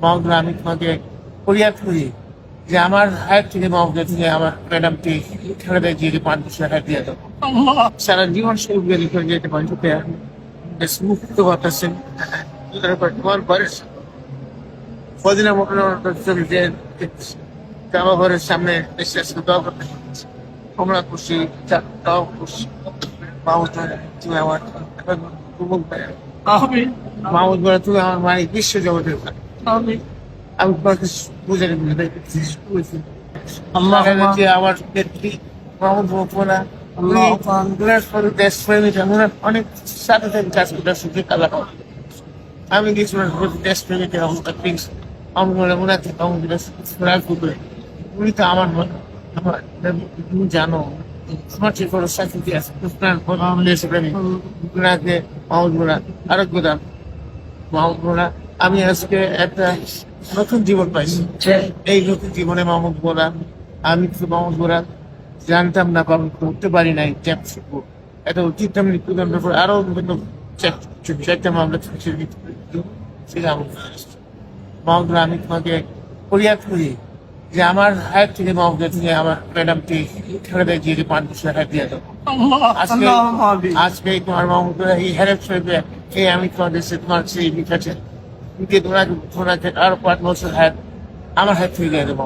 মাহমুদ আমি তোমাকে ফরিয়াদ করি যে আমার হায়াত থেকে মাহমুদ থেকে আমার ম্যাডামটি ছেড়ে দেয় পাঁচ বছর হায়াত দিয়ে দেবো সারা জীবন শুরু করে লিখে যেতে পারি মুক্ত করতেছেন তোমার ঘরের ফদিনা মোটর যে জামা ঘরের সামনে এসে এসে দোয়া করতে তোমরা খুশি তাও খুশি মাহমুদ তুমি আমার মাহমুদ তুমি আমার মায়ের বিশ্ব জগতের। আমি আমি তোমাকে বুঝে বুঝেছি আল্লাহ যে আমার মাহমুদ অনেক সাথে সাথে কাজ করতে আমি গেছিলাম উনি তো আমার মনে তুমি জানো তোমার সাথে দিয়ে আছে মাহমুদ আরও মাহমুদ আমি আজকে একটা নতুন জীবন পাইছি। এই নতুন জীবনে মাহমুদ মোরা আমি তো মাহমুদ মোরা জানতাম না পাবো করতে পারি নাই ট্যাপ শিখব এত চিন্তা মৃত্যুদণ্ডের পর আরও বিভিন্ন চারটা মামলা ছিলাম মাহমুদ আমি তোমাকে ফরিয়াদ করি যে আমার হায়াত থেকে মাহমুদ থেকে আমার ম্যাডামটি ছেড়ে দেয় যে পাঁচ বছর হায়াত দিয়ে দেবো আজকে আমি আজকে তোমার মাহমুদ এই সাহেবে এই আমি তোমাদের তোমার সেই লিখাছে কিন্তু তোমরা তোমরা আরও পাঁচ বছর হায়াত আমার হাত থেকে দেবো